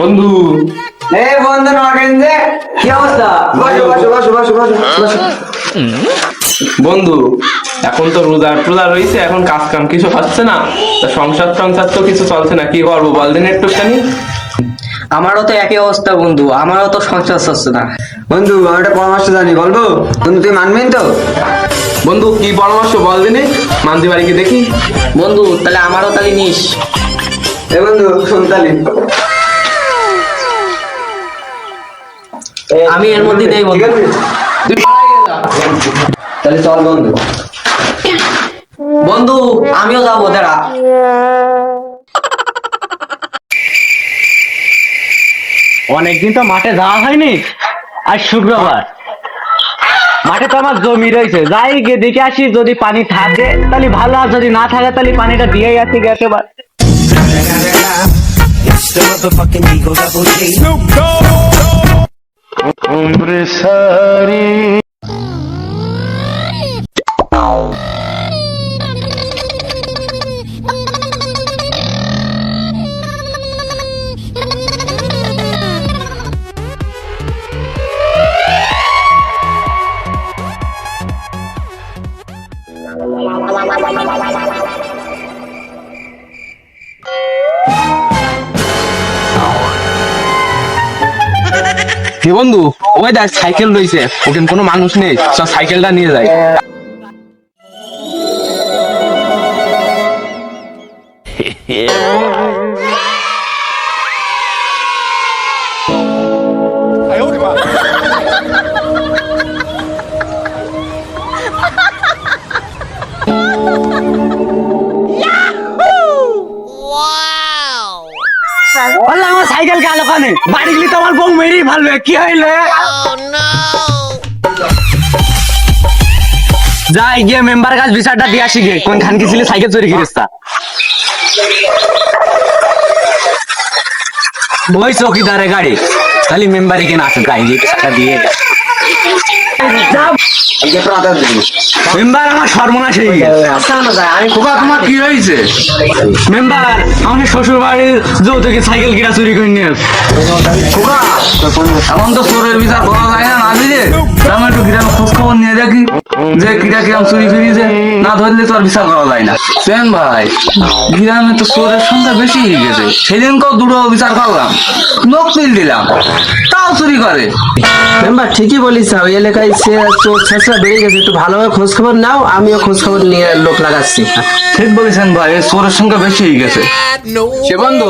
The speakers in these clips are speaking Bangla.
বন্ধু। এই বন্ধু নগেন যে কি অবস্থা? বসো বসো বসো বসো বসো বসো। বন্ধু এখন তো রোজা টোজা রয়েছে এখন কাজ কাম কিছু হচ্ছে না। তা সংসার টংসার তো কিছু চলছে না কি করব বল দিন একটুখানি। আমারও তো একই অবস্থা বন্ধু। আমারও তো সংসার চলছে না। বন্ধু আমি একটা পরামর্শ জানি বলব? বন্ধু তুই মানবেন তো? বন্ধু কি পরামর্শ বল দিনে? মানতে পারি কি দেখি। বন্ধু তাহলে আমারও তাহলে নিস। এ বন্ধু শুনতালি আমি এর মধ্যে নেই বন্ধু। তাহলে চল বন্ধু। বন্ধু আমিও যাব দাঁড়া। অনেকদিন তো মাঠে যাওয়া হয়নি। আর শুক্রবার। মাঠে তো আমার জমি রয়েছে। যাই গিয়ে দেখে আসি যদি পানি থাকে তাহলে ভালো। আর যদি না থাকে তাহলে পানিটা দিয়েই আসি গেছে now. It's the motherfucking Eagle Double G. Snoop Dogg. Umr sari কি বন্ধু ওই দেখ সাইকেল রয়েছে। ওখানে কোনো মানুষ নেই সব সাইকেলটা নিয়ে যায় আমার সাইকেল গেল ওখানে? বাড়ি গেলে তো মেরেই ভালবে, কি হইলে? যাই গিয়ে মেম্বার কাছে বিচারটা দিয়ে আসি গে কোন খান ছিল, সাইকেল চুরি করিস ওই চৌকিদারে গাড়ি। খালি মেম্বারে কেন আসে গাই যে টাকা দিয়ে? মেম্বার আমার শ্বশুর বাড়ির যৌতুকে সাইকেল কিনা চুরি করে নিয়ে। খোকা এখন তো চোরের বিচার করা যায় না না আমি একটু গ্রামে খোঁজ খবর নিয়ে দেখি। যে কিরা কিরাম চুরি ফিরিয়েছে না ধরলে তো আর বিচার করা যায় না। সেন ভাই গ্রামে তো চোরের সংখ্যা বেশি হয়ে গেছে। সেদিনকেও দুটো বিচার করলাম লোক তুল দিলাম তাও চুরি করে। মেম্বার ঠিকই বলিস ওই এলাকায় সে চোর ছেঁচড়া বেড়ে গেছে একটু ভালোভাবে খোঁজ খবর নাও আমিও খোঁজ খবর নিয়ে লোক লাগাচ্ছি। ঠিক বলেছেন ভাই চোরের সংখ্যা বেশি হয়ে গেছে। সে বন্ধু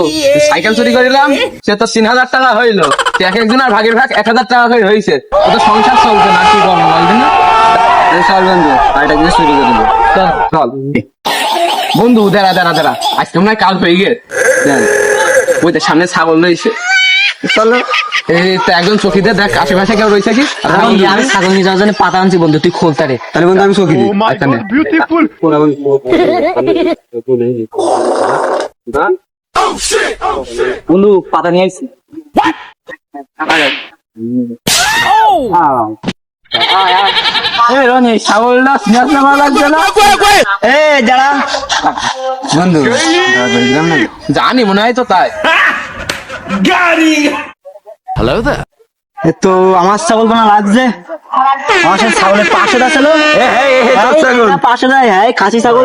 সাইকেল চুরি করিলাম সে তো তিন হাজার টাকা হইল। এক একজন আর ভাগের ভাগ এক হাজার টাকা করে হয়েছে ও তো সংসার চলছে না কি করব বলবেন না চল বন্ধু গাড়িটা কিন্তু চুরি করে দিবো। চল। চল। বন্ধু দাঁড়া দাঁড়া দাঁড়া। আজকে মনে হয় কাল হয়ে গে দেখ, ওই তো সামনে ছাগল রয়েছে। চলো। এই তো একজন চকিতে দেখ আশেপাশে কেউ রয়েছে কি? আমি আমি ছাগল নিয়ে যাওয়ার জন্য পাতা আনছি বন্ধু তুই খোল তারে। তাহলে বন্ধু আমি চকি দিই। আচ্ছা নে। বন্ধু? পাতা নিয়ে আসছি জানি মনে হয় তো তাই। এ তো আমার ছাগল তোমার লাগছে। আমার সাথে ছাগলের পাশে ছিল পাশে দেয় হ্যাঁ খাসি ছাগল।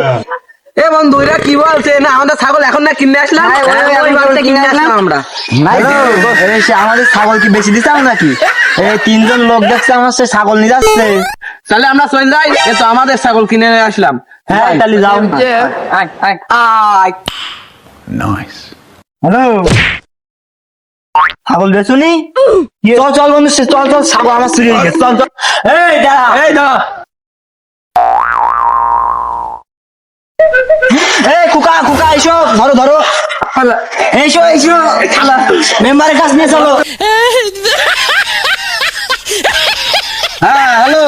এ বন্ধু এরা কি বলছে? না আমাদের ছাগল এখন না কিনে আসলাম? ওই- ওই- ওই বলতে কিনে আসলাম। আমরা। নাই তো, এই সে আমাদের ছাগল কি বেশি দিতাম নাকি? এই তিনজন লোক দেখছে আমার সে ছাগল নিয়ে যাচ্ছে। তাহলে আমরা চলে যাই এ তো আমাদের ছাগল কিনে আসলাম। হ্যাঁ তাহলে যাও আয়, আয়। আয়। হ্যালো? ছাগল বেচুনি চল চল বন্ধু চল চল ছাগল আমার চুরি হয়ে গেছে। চল চল। এই দাঁড়া এই দাঁড়া। কুকা এসো, ধরো ধরো। এইসো এইসো মেম্বারের কাছে নিয়ে চলো। হ্যাঁ হ্যালো।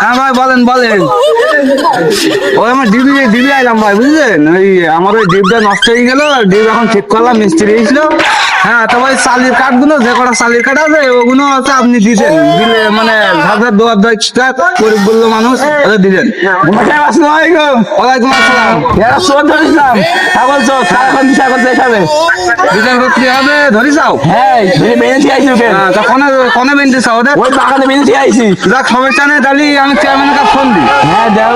হ্যাঁ ভাই, বলেন বলেন। ওই আমার ডিবি ডিবি আইলাম, ভাই, বুঝলেন? ওই আমার ওই ডিবটা নষ্ট হয়ে গেল, ডিব এখন ঠিক করলাম, মিস্ত্রি এসেছিল। হ্যাঁ তো ওই চালির কাঠগুলো যে কটা চালির কাঠ আছে ওগুলো হচ্ছে আপনি দিতেন দিলে মানে ঝাঁঝার দোয়ার দোয়ার গরিব বলল মানুষ ওদের দিলেন ওয়ালাইকুম আসসালাম। এরা চোর ধরিছিলাম ছাগল চোর সারাক্ষণ বিচার করতে যাবে বিচার করতে হবে? ধরি যাও হ্যাঁ বেঁধে আইছি ওকে। কনে কনে বেঁধে চাও ওদের? ওই বাগানে বেঁধে আইছি যাক সমস্যা নেই তাহলে আমি চেয়ারম্যানের কাছে ফোন দিই। হ্যাঁ দাও।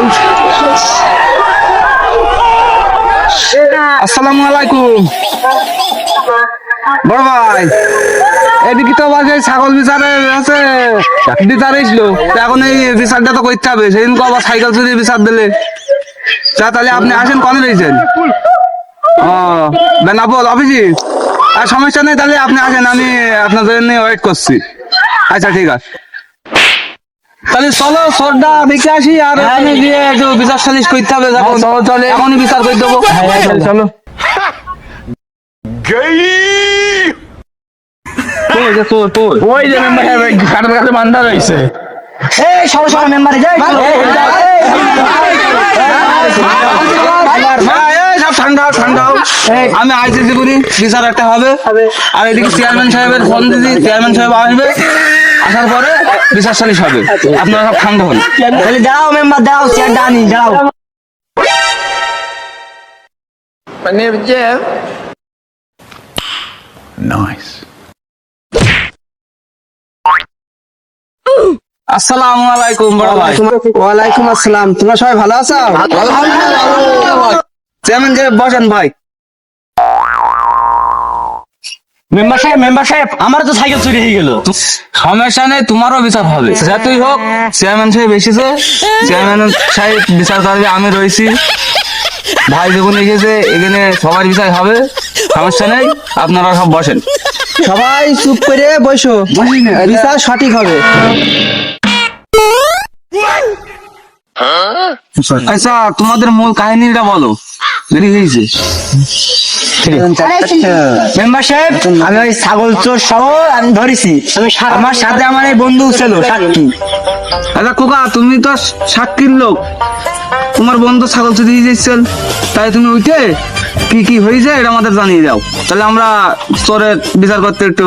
আসসালামু আলাইকুম। বড় ভাই এদিকে তো বাজে ছাগল বিচারে আছে বিচার এসলো। এখন এই বিচারটা তো করতে হবে সেদিন আবার সাইকেল চুরি বিচার দিলে। তা তাহলে আপনি আসেন কনে রয়েছেন? ও বেনাপোল অফিসে আর সমস্যা নেই তাহলে আপনি আসেন আমি আপনার জন্য ওয়েট করছি। আচ্ছা ঠিক আছে। তাহলে চলো সরটা দেখে আসি আর ওখানে গিয়ে একটু বিচার সালিশ করতে হবে যখন চলে এখনই বিচার করে দেবো। চলো। ওই যে মেম্বার কাটার কাছে বান্ধা রয়েছে এই সব সব মেম্বারে যাই ঠান্ডা ঠান্ডা আমি আইসিসি করি বিচার একটা হবে আর এদিকে চেয়ারম্যান সাহেবের ফোন দিদি চেয়ারম্যান সাহেব আসবে আসার পরে বিচার সালিশ হবে আপনারা সব ঠান্ডা হন তাহলে দাও মেম্বার দাও চেয়ার ডানি দাও আসসালামু আলাইকুম বড় ভাই। ওয়ালাইকুম আসসালাম। তোমরা সবাই ভালো আছো? চেয়ারম্যান সাহেব বসেন ভাই। মেম্বার সাহেব মেম্বার সাহেব আমার তো সাইকেল চুরি হয়ে গেল। সমস্যা নেই তোমারও বিচার হবে। যতই হোক চেয়ারম্যান সাহেব এসেছে। চেয়ারম্যান সাহেব বিচার করবে আমি রয়েছি। ভাই যখন এসেছে এখানে সবার বিচার হবে সমস্যা নেই আপনারা সব বসেন। সবাই চুপ করে বসো। বিচার সঠিক হবে। আচ্ছা তোমাদের মূল কাহিনীটা বলো। দেরি হয়েছে? মেম্বার সাহেব আমি ওই ছাগল চোর সহ আমি ধরেছি। আমার সাথে আমার এই বন্ধু ছিল সাক্ষী। আচ্ছা কোকা তুমি তো সাক্ষীর লোক। তোমার বন্ধু ছাগল চুরি দিয়েছিল তাই তুমি উঠে কি কি হয়েছে এটা আমাদের জানিয়ে দাও। তাহলে আমরা চোরের বিচার করতে একটু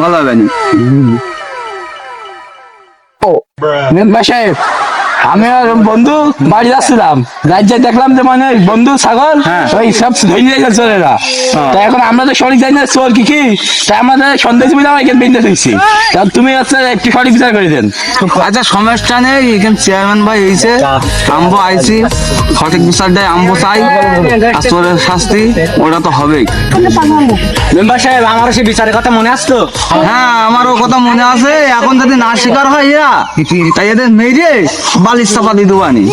ভালো হবে না। মেম্বার সাহেব আমি আর বন্ধু বাড়ি যাচ্ছিলাম রাজ্যে দেখলাম যে মানে বন্ধু ছাগল ওই সব ধরে নিয়ে গেছে চোরেরা তা এখন আমরা তো সঠিক জানি না চোর কি কি। তাই আমাদের সন্দেশ মিলে আমার এখানে বেঁধে দিচ্ছি তা তুমি হচ্ছে একটু সঠিক বিচার করে দেন। আচ্ছা সমস্যা নেই এখানে চেয়ারম্যান ভাই আমবো আইছি সঠিক বিচারটাই আমবো চাই। আর চোরের শাস্তি ওটা তো হবেই। মেম্বার সাহেব আমারও সেই বিচারের কথা মনে আসতো? হ্যাঁ আমারও কথা মনে আছে। এখন যদি না স্বীকার হয় এরা তাই এদের মেরে বালিশ চাপা দিয়ে দেবো আনি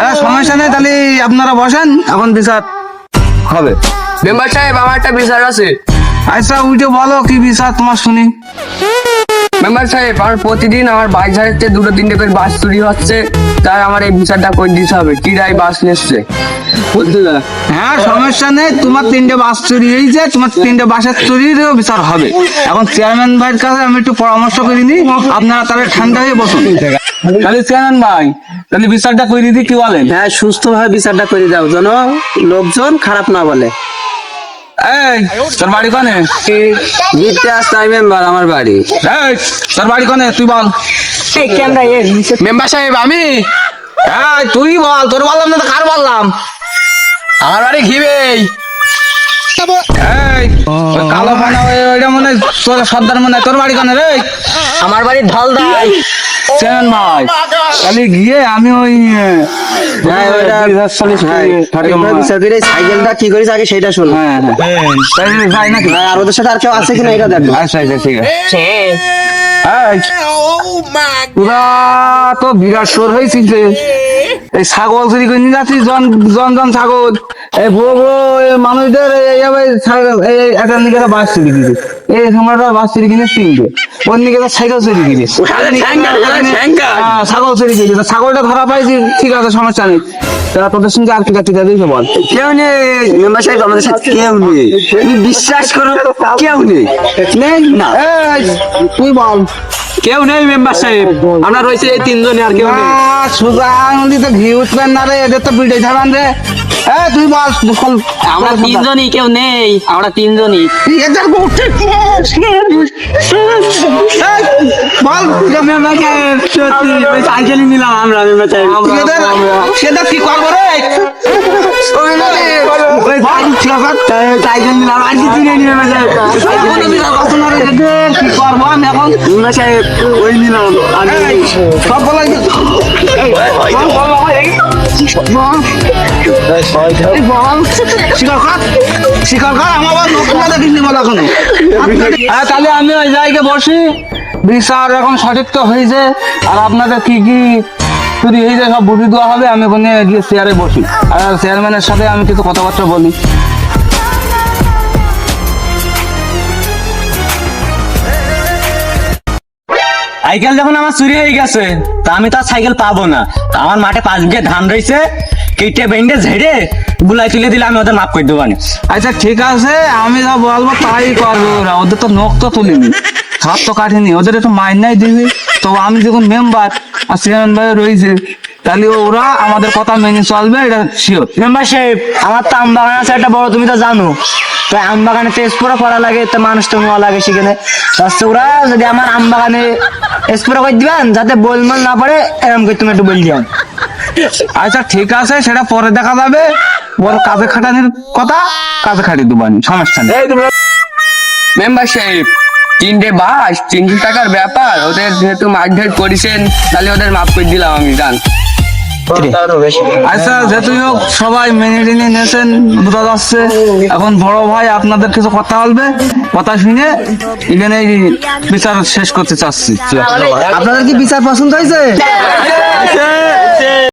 আরে সমস্যা নেই তাহলে আপনারা বসেন এখন বিচার হবে। মেম্বার সাহেব আমার একটা বিচার আছে। আচ্ছা উঠে বলো কি বিচার তোমার শুনি। মেম্বার সাহেব আমার প্রতিদিন আমার বাইক ঝাড়তে দুটো তিনটে করে বাস চুরি হচ্ছে। তাই আমার এই বিচারটা করে দিতে হবে। কিরাই বাস নিচ্ছে হ্যাঁ সমস্যা নেই। তোমার তিনটে বাস চুরি হয়েছে তোমার তিনটে বাসের চুরিরও বিচার হবে। এখন চেয়ারম্যান ভাইয়ের কাছে আমি একটু পরামর্শ করে নিই আপনারা তাহলে ঠান্ডা হয়ে বসুন। তাহলে চেয়ারম্যান ভাই তাহলে বিচারটা করে দিদি কি বলেন? হ্যাঁ সুস্থভাবে বিচারটা করে দাও। যেন লোকজন খারাপ না বলে। এই তোর বাড়ি কনে? জিততে আসতে মেম্বার আমার বাড়ি। এই তোর বাড়ি কনে? তুই বল। মেম্বার সাহেব আমি? এই তুই বল তোর বললাম না তো কার বললাম? আমার বাড়ি ঘিবেই এই কালো পানা ওইটা মনে হয় তোর সর্দার মনে হয়। তোর বাড়ি কনে রে? আমার বাড়ি ঢালদাই চেয়ারম্যান ভাই তাহলে গিয়ে আমি ওই হ্যাঁ হ্যাঁ, সাইকেলটা কি করিস আগে সেটা শোন হ্যাঁ ভাই নাকি হ্যাঁ, আর ওদের সাথে আর কেউ আছে কিনা এটা দেখো আচ্ছা আচ্ছা ঠিক আছে তো বিরাট সর হয়েছিস রে। এই ছাগল চুরি করে নিয়ে যাচ্ছি জন জন জন ছাগল। এই বড় বড় মানুষদের এইভাবে ছাগল এই একটা নিকে বাস চুরি কিনে এই সময়টা বাস চুরি কিনে তিনটে ওর নিকে সাইকেল চুরি কিনে হ্যাঁ, ছাগল চুরি কিনে ছাগলটা ধরা পাইছি ঠিক আছে সমস্যা নেই। তারা তোদের সঙ্গে আর কি কাটি দিয়েছে বল? কেউ নেই মেম্বার সাহেব আমাদের সাথে কেউ নেই। তুমি বিশ্বাস করো কেউ নেই। নেই না। তুই বল। কেউ নেই মেম্বার সাহেব। আমরা রয়েছে এই তিনজনে আর কেউ নেই। সুজা আনন্দিত ঘি উঠবেন না রে এদের তো বিড়ে খাবেন রে। হ্যাঁ তুই বল বল। আমরা তিনজনই কেউ নেই। আমরা তিনজনই। এদের বল। সত্যি নিলাম আমরা সেটা কি করব রে? তাহলে আমি ওই জায়গায় বসি। বিচার এখন সঠিক তো হয়েছে। আর আপনাদের কি কি চুরি হয়েছে সব বুঝি দেওয়া হবে আমি ওখানে গিয়ে চেয়ারে বসি। আর চেয়ারম্যানের সাথে আমি কিছু কথাবার্তা বলি। সাইকেল যখন আমার চুরি হয়ে গেছে তা আমি তো আর সাইকেল পাবো না। আমার মাঠে পাঁচ বিঘে ধান রয়েছে কেটে বেন্ডে ঝেড়ে গুলাই তুলে দিলে আমি ওদের মাফ করে দেবো। আচ্ছা ঠিক আছে আমি যা বলব তাই করব ওরা। ওদের তো নখ তো তুলিনি হাত তো কাটেনি ওদের একটু মাইন নাই দিবি। তো আমি যখন মেম্বার আর চেয়ারম্যান ভাই রয়েছে তাহলে ওরা আমাদের কথা মেনে চলবে এটা শিওর মেম্বার সাহেব আমার তো আম বাগান আছে একটা বড় তুমি তো জানো। তো আম বাগানে স্প্রে করা লাগে তো মানুষ তো নেওয়া লাগে সেখানে। ওরা যদি আমার আম বাগানে স্প্রে করে দিবেন যাতে বলমাল না পড়ে এরকম করে তুমি একটু বল দিও। আচ্ছা ঠিক আছে সেটা পরে দেখা যাবে। ওর কাজে খাটানোর কথা কাজে খাটিয়ে দেবানি সমস্যা নেই। মেম্বার সাহেব তিনটে বাস তিনশো টাকার ব্যাপার। ওদের যেহেতু মারধর করেছেন তাহলে ওদের মাফ করে দিলাম আমি জান। আচ্ছা যেহেতু হোক সবাই মেনে টেনে নিয়েছেন বোঝা যাচ্ছে। এখন বড় ভাই আপনাদের কিছু কথা বলবে? কথা শুনে এখানে বিচার শেষ করতে চাচ্ছি। আপনাদের কি বিচার পছন্দ হয়েছে।